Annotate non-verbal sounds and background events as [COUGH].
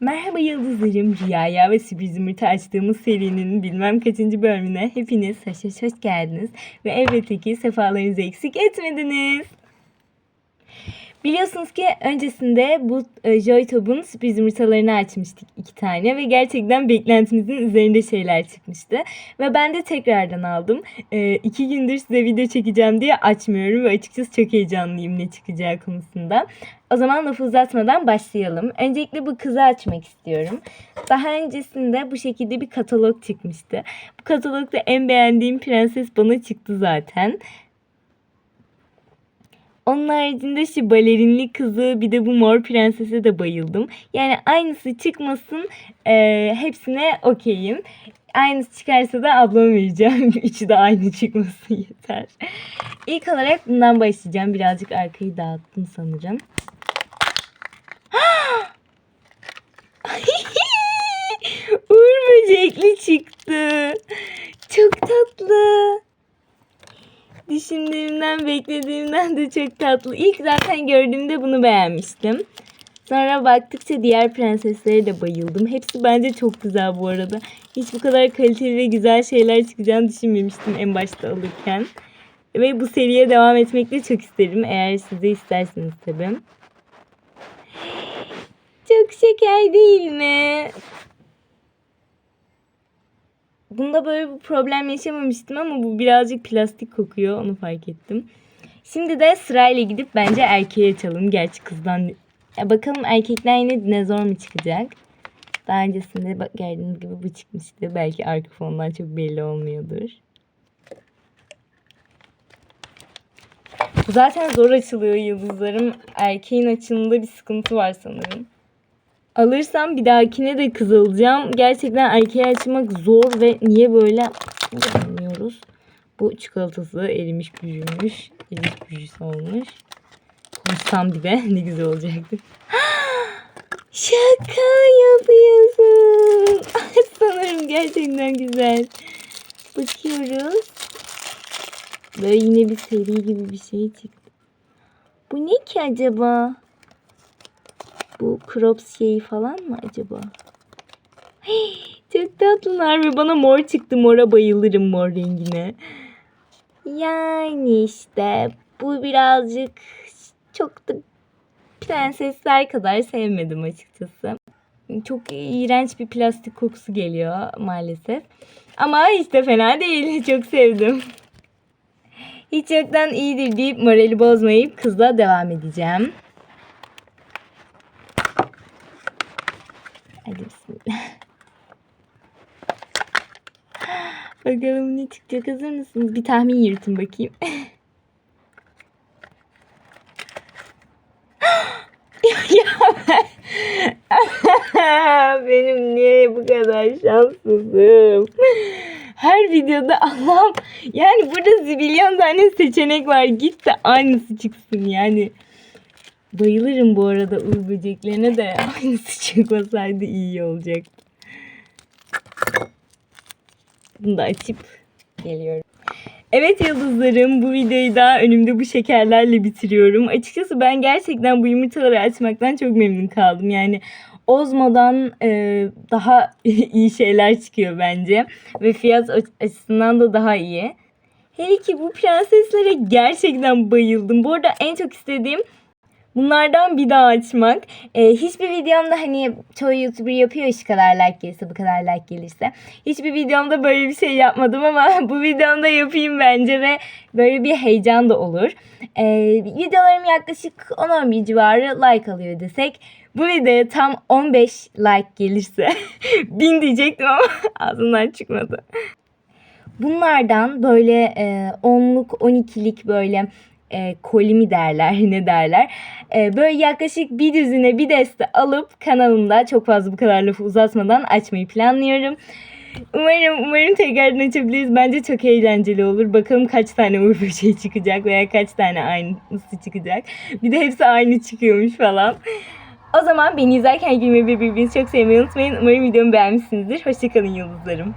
Merhaba yıldızlarım. Rüyaya ve sürpriz yumurta açtığımız serinin bilmem kaçıncı bölümüne hepiniz hoş hoş hoş geldiniz. Ve elbette ki sefalarınızı eksik etmediniz. Biliyorsunuz ki öncesinde bu e, Joytop'un sürpriz yumurtalarını açmıştık iki tane ve gerçekten beklentimizin üzerinde şeyler çıkmıştı. Ve ben de tekrardan aldım. E, iki gündür size video çekeceğim diye açmıyorum ve açıkçası çok heyecanlıyım ne çıkacağı konusunda. O zaman lafı uzatmadan başlayalım. Öncelikle bu kızı açmak istiyorum. Daha öncesinde bu şekilde bir katalog çıkmıştı. Bu katalogda en beğendiğim prenses bana çıktı zaten. Onun haricinde şu balerinli kızı bir de bu mor prensese de bayıldım. Yani aynısı çıkmasın e, hepsine okeyim. Aynısı çıkarsa da ablama vereceğim. [LAUGHS] Üçü de aynı çıkması yeter. İlk olarak bundan başlayacağım. Birazcık arkayı dağıttım sanırım. [LAUGHS] Uğur böcekli çıktı. Çok tatlı. Düşündüğümden, beklediğimden de çok tatlı. İlk zaten gördüğümde bunu beğenmiştim. Sonra baktıkça diğer prenseslere de bayıldım. Hepsi bence çok güzel bu arada. Hiç bu kadar kaliteli ve güzel şeyler çıkacağını düşünmemiştim en başta alırken. Ve bu seriye devam etmek de çok isterim. Eğer siz de isterseniz tabii. Çok şeker değil mi? Bunda böyle bir problem yaşamamıştım ama bu birazcık plastik kokuyor. Onu fark ettim. Şimdi de sırayla gidip bence erkeğe açalım. Gerçi kızdan... Ya bakalım erkekler yine dinozor mu çıkacak? Daha öncesinde bak gördüğünüz gibi bu çıkmıştı. Belki arka fondan çok belli olmuyordur. Bu zaten zor açılıyor yıldızlarım. Erkeğin açılımında bir sıkıntı var sanırım. Alırsam bir dahakine de kız alacağım. Gerçekten erkeği açmak zor ve niye böyle bilmiyoruz. Bu çikolatası erimiş büyümüş. Erimiş büyüsü olmuş. Konuşsam bir [LAUGHS] ne güzel olacaktı. [GASPS] Şaka yapıyorsun. [LAUGHS] Sanırım gerçekten güzel. Bakıyoruz. Böyle yine bir seri gibi bir şey çıktı. Bu ne ki acaba? Bu crops şeyi falan mı acaba? Hey, çok tatlılar ve bana mor çıktı. Mora bayılırım mor rengine. Yani işte bu birazcık çok da prensesler kadar sevmedim açıkçası. Çok iğrenç bir plastik kokusu geliyor maalesef. Ama de fena değil. [LAUGHS] Çok sevdim. Hiç yoktan iyidir deyip morali bozmayıp kızla devam edeceğim. Hadi bismillah. Bakalım ne çıkacak hazır mısınız? Bir tahmin yürütün bakayım. [LAUGHS] [LAUGHS] Benim niye bu kadar şanssızım? Her videoda Allah'ım yani burada zibilyon tane seçenek var. Git de aynısı çıksın yani. Bayılırım bu arada uğur böceklerine de [LAUGHS] aynısı çıkmasaydı iyi olacaktı. Bunu da açıp geliyorum. Evet yıldızlarım bu videoyu da önümde bu şekerlerle bitiriyorum. Açıkçası ben gerçekten bu yumurtaları açmaktan çok memnun kaldım. Yani Ozmo'dan e, daha [LAUGHS] iyi şeyler çıkıyor bence. Ve fiyat açısından da daha iyi. Hele ki bu prenseslere gerçekten bayıldım. Bu arada en çok istediğim Bunlardan bir daha açmak. Ee, hiçbir videomda hani çoğu YouTuber yapıyor şu kadar like gelirse bu kadar like gelirse. Hiçbir videomda böyle bir şey yapmadım ama [LAUGHS] bu videomda yapayım bence ve böyle bir heyecan da olur. Ee, videolarım yaklaşık 10-11 civarı like alıyor desek. Bu videoya tam 15 like gelirse [LAUGHS] bin diyecektim ama [LAUGHS] ağzımdan çıkmadı. Bunlardan böyle e, 10'luk 12'lik böyle e, koli derler [LAUGHS] ne derler. E, böyle yaklaşık bir düzine bir deste alıp kanalımda çok fazla bu kadar lafı uzatmadan açmayı planlıyorum. Umarım umarım tekrardan açabiliriz. Bence çok eğlenceli olur. Bakalım kaç tane uğur böceği [LAUGHS] çıkacak veya kaç tane aynısı çıkacak. Bir de hepsi aynı çıkıyormuş falan. O zaman beni izlerken gülmeyi ve birbirinizi çok sevmeyi unutmayın. Umarım videomu beğenmişsinizdir. Hoşçakalın yıldızlarım.